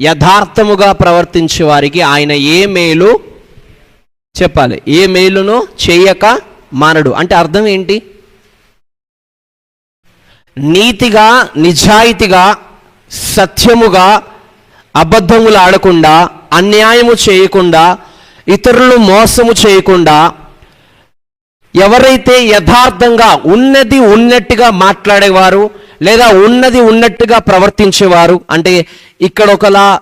యథార్థముగా ప్రవర్తించే వారికి ఆయన ఏ మేలు చెప్పాలి. ఏ మేలును చేయక మానడు. అంటే అర్థం ఏంటి? నీతిగా నిజాయితీగా సత్యముగా అబద్ధములు ఆడకుండా అన్యాయము చేయకుండా ఇతరులు మోసము చేయకుండా ఎవరైతే యథార్థంగా ఉన్నది ఉన్నట్టుగా మాట్లాడేవారు లేదా ఉన్నది ఉన్నట్టుగా ప్రవర్తించేవారు. అంటే ఇక్కడ ఒకలా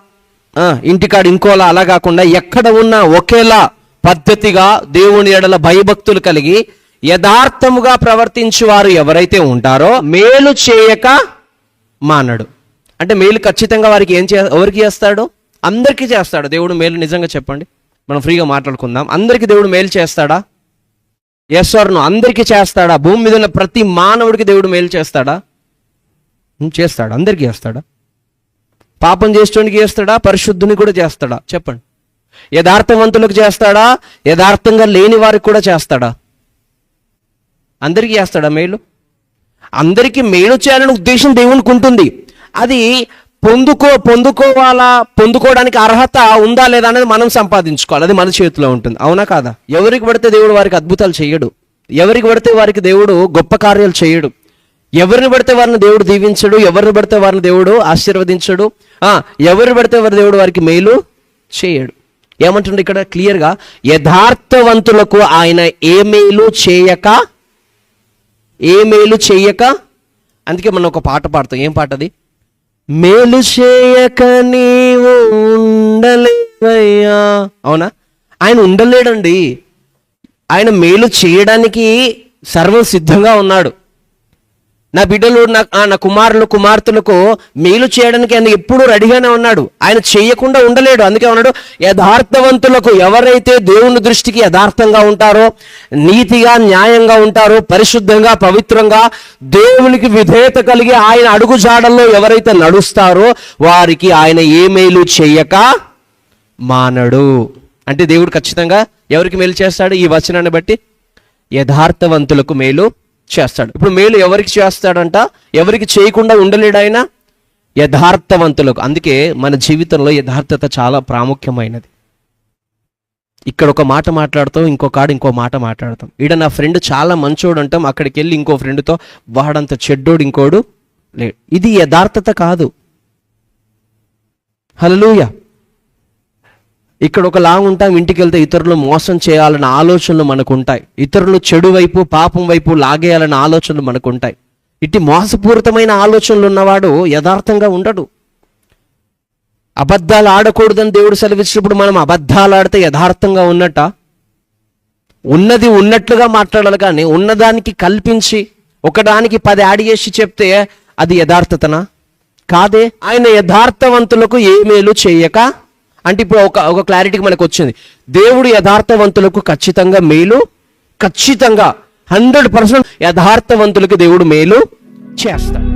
ఇంటికాడ ఇంకోలా అలా కాకుండా ఎక్కడ ఉన్నా ఒకేలా పద్ధతిగా దేవుని ఎడల భయభక్తులు కలిగి యథార్థముగా ప్రవర్తించేవారు ఎవరైతే ఉంటారో మేలు చేయక మానడు. అంటే మేలు ఖచ్చితంగా వారికి ఏం చే ఎవరికి చేస్తాడు? అందరికీ చేస్తాడు. దేవుడు మేలు నిజంగా చెప్పండి. మనం ఫ్రీగా మాట్లాడుకుందాం. అందరికీ దేవుడు మేలు చేస్తాడా? ఎస్ ఆర్ అందరికీ చేస్తాడా? భూమి మీద ఉన్న ప్రతి మానవుడికి దేవుడు మేలు చేస్తాడా? చేస్తాడు? అందరికీ చేస్తాడా? పాపం చేసేవానికి చేస్తాడా? పరిశుద్ధుని కూడా చేస్తాడా? చెప్పండి. యథార్థవంతులకు చేస్తాడా? యథార్థంగా లేని వారికి కూడా చేస్తాడా? అందరికీ చేస్తాడా మేలు? అందరికీ మేలు చేయాలని ఉద్దేశం దేవునికి ఉంటుంది. అది పొందుకో పొందుకోవాలా పొందుకోవడానికి అర్హత ఉందా లేదా అనేది మనం సంపాదించుకోవాలి. అది మన చేతిలో ఉంటుంది. అవునా కాదా? ఎవరికి పడితే దేవుడు వారికి అద్భుతాలు చేయడు. ఎవరికి పడితే వారికి దేవుడు గొప్ప కార్యాలు చేయడు. ఎవరిని పడితే వారిని దేవుడు దీవించడు ఎవరిని పడితే వారిని దేవుడు ఆశీర్వదించడు ఎవరిని పడితే వారి దేవుడు వారికి మేలు చేయడు. ఏమంటుండే ఇక్కడ? క్లియర్గా యథార్థవంతులకు ఆయన ఏ మేలు చేయక ఏ మేలు చేయక అందుకే మనం ఒక పాట పాడతాం. ఏం పాట అది? మేలు చేయక నీవు ఉండలేవయ్యా. అవునా? ఆయన ఉండలేడండి. ఆయన మేలు చేయడానికి సర్వం సిద్ధంగా ఉన్నాడు. నా బిడ్డలు నా నా కుమారులు కుమార్తెలకు మేలు చేయడానికి ఆయన ఎప్పుడూ రెడీగానే ఉన్నాడు. ఆయన చేయకుండా ఉండలేడు. అందుకే ఉన్నాడు యథార్థవంతులకు ఎవరైతే దేవుని దృష్టికి యథార్థంగా ఉంటారో నీతిగా న్యాయంగా ఉంటారో పరిశుద్ధంగా పవిత్రంగా దేవునికి విధేయత కలిగి ఆయన అడుగుజాడల్లో ఎవరైతే నడుస్తారో వారికి ఆయన ఏ మేలు చేయక మానడు. అంటే దేవుడు ఖచ్చితంగా ఎవరికి మేలు చేస్తాడు? ఈ వచనాన్ని బట్టి యథార్థవంతులకు మేలు చేస్తాడు. ఇప్పుడు మేలు ఎవరికి చేస్తాడంట? ఎవరికి చేయకుండా ఉండలేడు ఆయన యథార్థవంతులకు. అందుకే మన జీవితంలో యథార్థత చాలా ప్రాముఖ్యమైనది. ఇక్కడ ఒక మాట మాట్లాడతాం ఇంకో ఇంకో మాట మాట్లాడతాం. ఈడ నా ఫ్రెండ్ చాలా మంచోడు అంటాం అక్కడికి వెళ్ళి ఇంకో ఫ్రెండ్తో వాడంత చెడ్డోడు ఇంకోడు లేడు. ఇది యథార్థత కాదు. హలలుయా ఇక్కడ ఒకలా ఉంటాం ఇంటికి వెళ్తే ఇతరులు మోసం చేయాలన్న ఆలోచనలు మనకు ఉంటాయి ఇతరులు చెడు వైపు పాపం వైపు లాగేయాలన్న ఆలోచనలు మనకు ఉంటాయి ఇట్టి మోసపూరితమైన ఆలోచనలు ఉన్నవాడు యథార్థంగా ఉండడు. అబద్ధాలు ఆడకూడదని దేవుడు సెలవిచ్చినప్పుడు మనం అబద్ధాలు ఆడితే యథార్థంగా ఉన్నట్ట ఉన్నది ఉన్నట్లుగా మాట్లాడాలి కానీ ఉన్నదానికి కల్పించి ఒకదానికి పది యాడ్ చేసి చెప్తే అది యథార్థతనా? కాదే ఆయన యథార్థవంతులకు ఏ మేలు చేయక అంటే ఇప్పుడు ఒక ఒక క్లారిటీకి మనకు వచ్చింది. దేవుడు యథార్థవంతులకు ఖచ్చితంగా మేలు ఖచ్చితంగా హండ్రెడ్ పర్సెంట్ యథార్థవంతులకు దేవుడు మేలు చేస్తాడు.